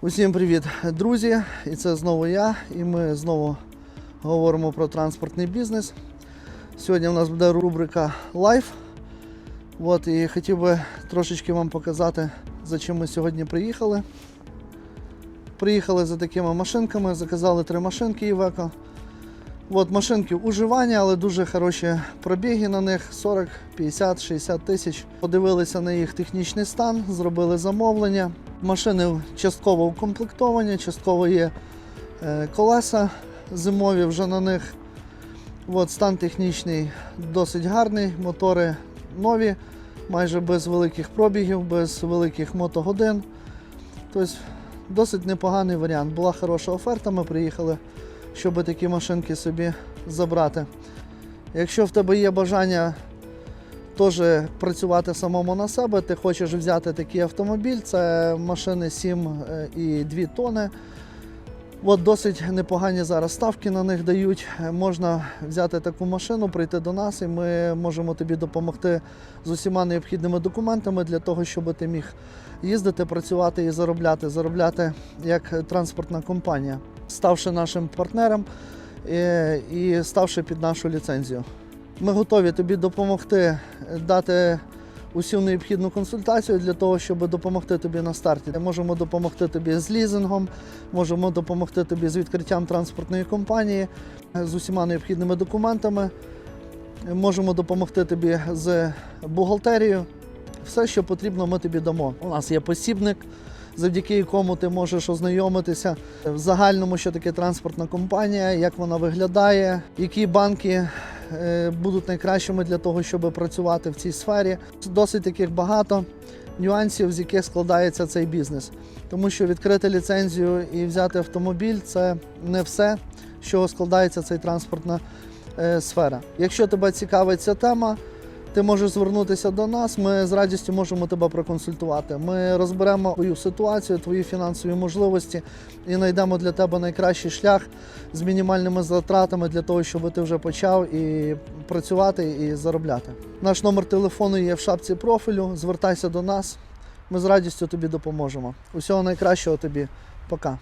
Усім привіт, друзі! І це знову я. І ми знову говоримо про транспортний бізнес. Сьогодні у нас буде рубрика Лайф. От, і хотів би трошечки вам показати, за чим ми сьогодні приїхали. Приїхали за такими машинками, заказали три машинки Івеко. От машинки уживання, але дуже хороші пробіги на них 40, 50, 60 тисяч. Подивилися на їх технічний стан, зробили замовлення. Машини частково укомплектовані, частково є е, колеса зимові вже на них. От, стан технічний досить гарний, мотори нові, майже без великих пробігів, без великих мотогодин. Тобто досить непоганий варіант. Була хороша оферта, ми приїхали, щоб такі машинки собі забрати. Якщо в тебе є бажання теж працювати самому на себе, ти хочеш взяти такий автомобіль, це машини 7 е, і 2 тони. От досить непогані зараз ставки на них дають. Можна взяти таку машину, прийти до нас, і ми можемо тобі допомогти з усіма необхідними документами для того, щоб ти міг їздити, працювати і заробляти, заробляти як транспортна компанія, ставши нашим партнером е, і ставши під нашу ліцензію. Ми готові тобі допомогти е, дати усю необхідну консультацію для того, щоб допомогти тобі на старті. Можемо допомогти тобі з лізингом, можемо допомогти тобі з відкриттям транспортної компанії, з усіма необхідними документами. Можемо допомогти тобі з бухгалтерією. Все, що потрібно, ми тобі дамо. У нас є посібник, завдяки якому ти можеш ознайомитися в загальному, що таке транспортна компанія, як вона виглядає, які банки будуть найкращими для того, щоб працювати в цій сфері. Досить таких багато нюансів, з яких складається цей бізнес. Тому що відкрити ліцензію і взяти автомобіль це не все, з чого складається цей транспортна е, сфера. Якщо тебе цікавить ця тема, ти можеш звернутися до нас. Ми з радістю можемо тебе проконсультувати. Ми розберемо твою ситуацію, твої фінансові можливості і знайдемо для тебе найкращий шлях з мінімальними затратами для того, щоб ти вже почав і працювати і заробляти. Наш номер телефону є в шапці профілю. Звертайся до нас. Ми з радістю тобі допоможемо. Усього найкращого тобі. Пока.